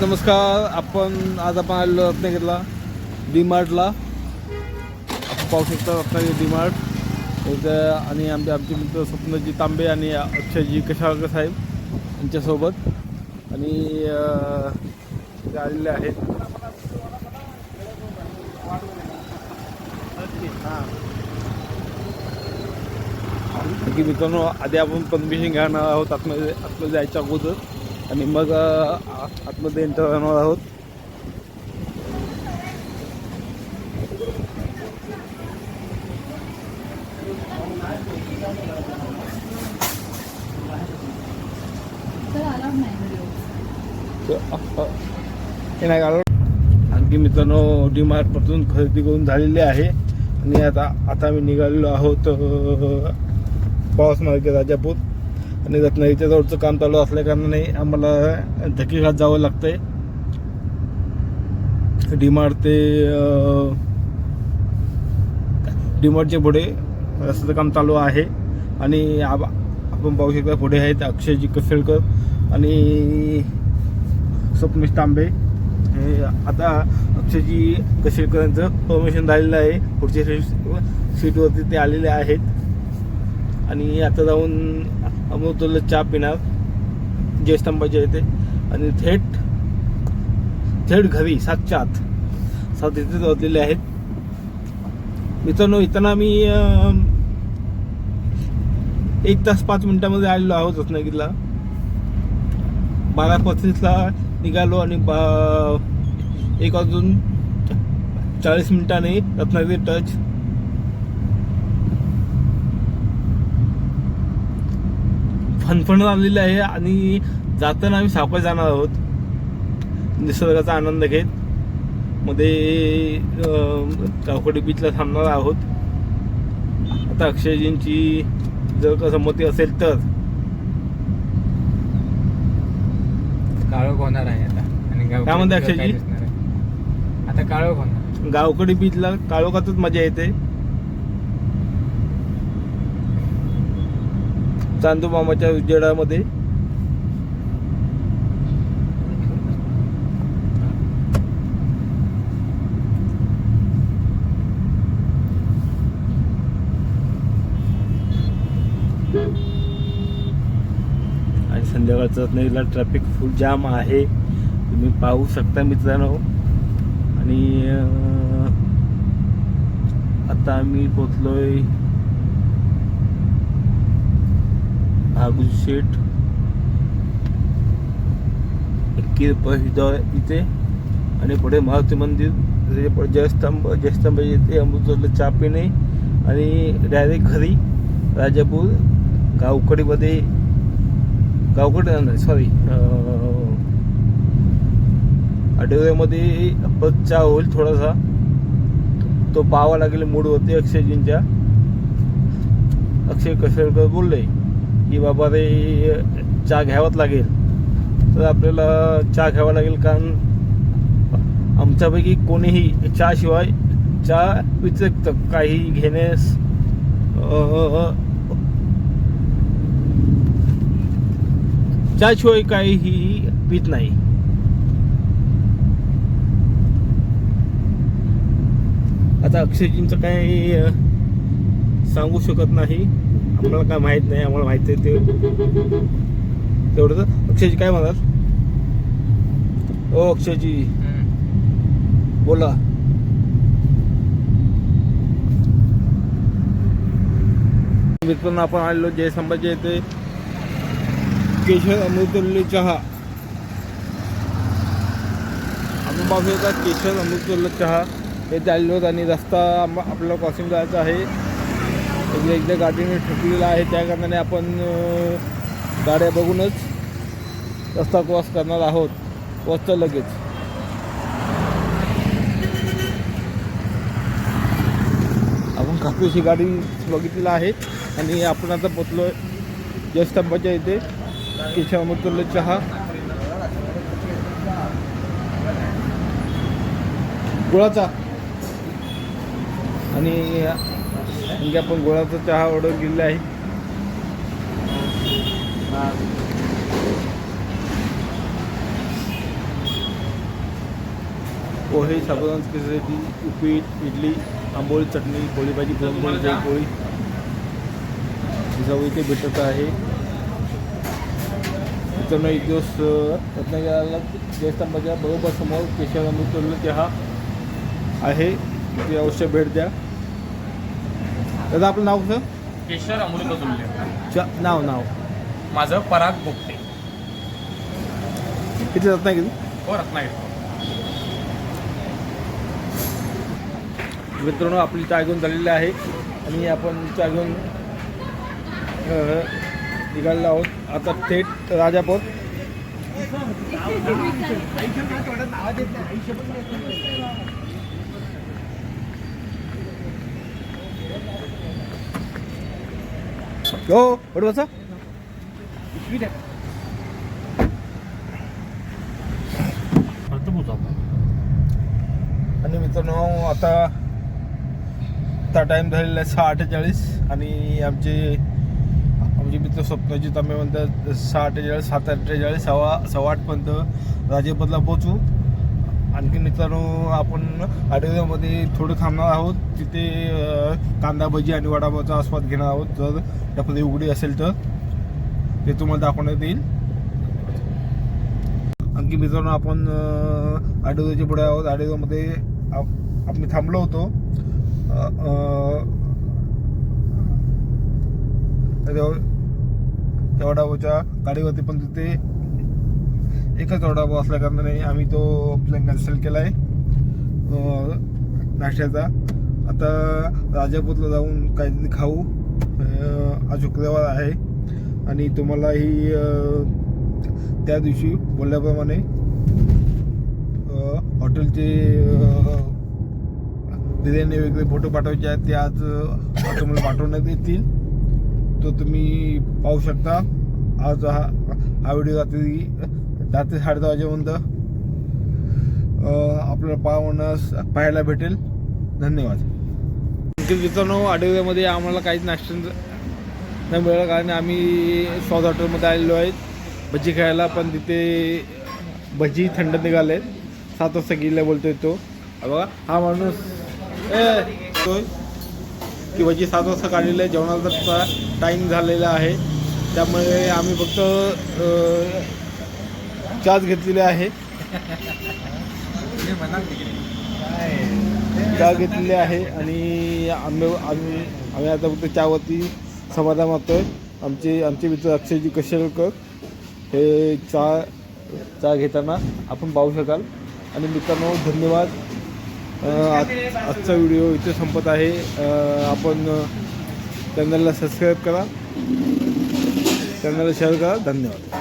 नमस्कार आपण आज आपण आलेलो रत्नागिरीला डी मार्टला आपण पाहू शकता रत्नागिरी डी मार्ट इथं आणि आमचे आमचे मित्र स्वप्नजी तांबे आणि अक्षयजी कशाळकर साहेब यांच्यासोबत. आणि इथे आलेले आहेत. की मित्रांनो आधी आपण परमिशन घेणार आहोत आतमध्ये आतमध्ये जायच्या अगोदर. आणि मग आतमध्ये एंटर होणार आहोत. नाही हे नाही आणखी मित्रांनो डी मार्टपासून खरेदी करून झालेली आहे. आणि आता आता आम्ही निघालेलो आहोत पावस मार्ग राजापूर. आणि रत्नागिरीच्या जवळचं काम चालू असल्याकारणाने आम्हाला धकीघात जावं लागतं आहे डीमार्ट ते डीमार्टच्या पुढे रस्त्याचं काम चालू आहे. आणि आबा आपण पाहू शकता पुढे आहेत अक्षयजी कसेळकर आणि स्वप्नेश तांबे. हे आता अक्षयजी कसेळकरांचं परमिशन झालेलं आहे. पुढच्या सीटवरती ते आलेले आहेत. आणि आता जाऊन अमृतला चहा पिणार जयस्तंभाच्या येते आणि थेट थेट घरी सातच्या आत. सात इथे जातलेले आहेत. मित्रांनो इथं मी एक तास पाच मिनिटामध्ये आलेलो आहोत रत्नागिरीला. बारा पस्तीसला निघालो आणि बा एक वाजून चाळीस मिनिटाने रत्नागिरी टच फणफणत आलेली आहे आणि जाताना आम्ही सावकाश जाणार आहोत. निसर्गाचा आनंद घेत. मध्ये अं, चौकडी बीचला थांबणार आहोत. आता अक्षयजींची जर का संमती असेल तर. काळोख होणार आहे आता. आणि गावकडे काय म्हणते अक्षयजी? आता काळोख होणार. गावकडी बीचला काळोखातच मजा येते. चांदू मामाच्या उजेडामध्ये. आणि संध्याकाळचा रत्नागिरीला ट्रॅफिक फुल जाम आहे. तुम्ही पाहू शकता मित्रांनो. आणि आता आम्ही पोचलोय भागू शेठ. इथे. आणि पुढे मारुती मंदिर. जयस्तंभ. जयस्तंभ येथे अमृतसरला चहा पिणे आणि डायरेक्ट घरी राजापूर गावकडीमध्ये गावकडे नाही सॉरी आठवड्यामध्ये परत चहा होईल थोडासा. तो पाहावा लागेल होते अक्षयजींच्या. अक्षय कशेळकर बोलले? की बाबा रे चहा घ्यावाच लागेल. तर आपल्याला चहा घ्यावा लागेल कारण आमच्यापैकी कोणीही चहाशिवाय चहा व्यतिरिक्त काही घेण्यास चहाशिवाय काहीही पित नाही. आता अक्षयजींचं काही सांगू शकत नाही. आम्हाला काय माहीत नाही आम्हाला माहिती आहे ते. तेवढं अक्षयजी काय म्हणाल? ओ अक्षयजी. बोला. मित्रांनो आपण आलेलो जयसंभाजी येथे. केशर अमृतुल्य चहा. आपण पाहू शकता केशर अमृतुल्य चहा येथे आलेलो आणि रस्ता आपल्याला क्रॉसिंग करायचा आहे. एकदा एकदा गाडीने ठोकलेला आहे. त्या कारणाने आपण गाड्या बघूनच रस्ता क्रॉस करणार आहोत. पोचतं लगेच. आपण कापूरची गाडी बघितलेली आहे. आणि आपण आता पोचलो जयस्तंभाच्या इथे केशव अमृतुल्य चहा. गुळाचा. आणि की आपण गोळाचा चहा ऑर्डर केलेला आहे. पोहे साबुदाणा खिचडी उपीट इडली आंबोळी चटणी पोळी भाजी पुरणपोळी पोळी. जाऊ इथे भेटत आहे. मित्रांनो एक दिवस अ, रत्नागिरीला जयस्तंभाच्या बरोबर समोर केशव अमृत चहा आहे. तिथे अवश्य भेट द्या. दादा आपलं नाव कसं? केशर अमृत तुल्य. च नाव नाव. माझं पराग बोगटे किती रत्नागिरी हो रत्नागिरी मित्रांनो आपली चहा घेऊन झालेली आहे. आणि आपण चहा घेऊन अ, निघालेलो आहोत. आता थेट राजापूर. हो, हो बरोबर बसा आणि मित्रांनो आता आता टाईम झालेला आहे सहा अठ्ठेचाळीस आणि आमचे आमचे मित्र स्वप्नाची आम्ही म्हणतात सहा अठ्ठेचाळीस सात अठ्ठेचाळीस सव्वा सव्वा आठपर्यंत राजेपदला पोचू आणखी मित्रांनो आपण आठवड्यामध्ये थोडं थांबणार आहोत. तिथे कांदा भजी आणि वडापावचा आस्वाद घेणार आहोत. जर त्यामध्ये उघडी असेल तर. ते तुम्हाला दाखवण्यात येईल. आणखी मित्रांनो आपण आठवड्याच्या पुढे आहोत. आठवड्यामध्ये आप- आम्ही थांबलो होतो. त्या वडापावच्या गाडीवरती पण तिथे एकच वडापाव असल्या कारणाने आम्ही तो प्लॅन कॅन्सल केला आहे नाश्त्याचा. आता राजापूरला जाऊन काहीतरी खाऊ. आज शुक्रवार आहे. आणि तुम्हालाही ही त्या दिवशी बोलल्याप्रमाणे हॉटेलचे बिर्याणी वगैरे फोटो पाठवायचे आहेत. ते आज तुम्हाला पाठवण्यात येतील. तो तुम्ही पाहू शकता. आज हा हा व्हिडिओ रात्री रात्री साडे दहा वाजेपर्यंत. आपल्याला पाहण्यास पाहायला भेटेल. धन्यवाद. आणखी मित्रांनो आडव्यामध्ये आम्हाला काहीच नाश्ता नाही मिळालं कारण आम्ही स्वाद हॉटेलमध्ये आलेलो आहेत. भजी खायला पण तिथे भजी थंड निघाले. सात वाजता गेल्या बोलतोय तो. बघा हा माणूस. ए की भजी सात वाजता काढलेलं आहे. जेवणाचा टाईम झालेला आहे. त्यामुळे आम्ही फक्त चहाच घेतलेली आहे. चहा घेतलेली आहे आणि आम्ही आम्ही आम्ही आता फक्त चहावरती समाधान मागतोय आमचे आमचे मित्र अक्षयजी कशेलकर हे चहा चहा घेताना आपण पाहू शकाल. आणि मित्रांनो धन्यवाद. आजचा व्हिडिओ इथे संपत आहे. आपण चॅनलला सबस्क्राईब करा. चॅनलला शेअर करा. धन्यवाद.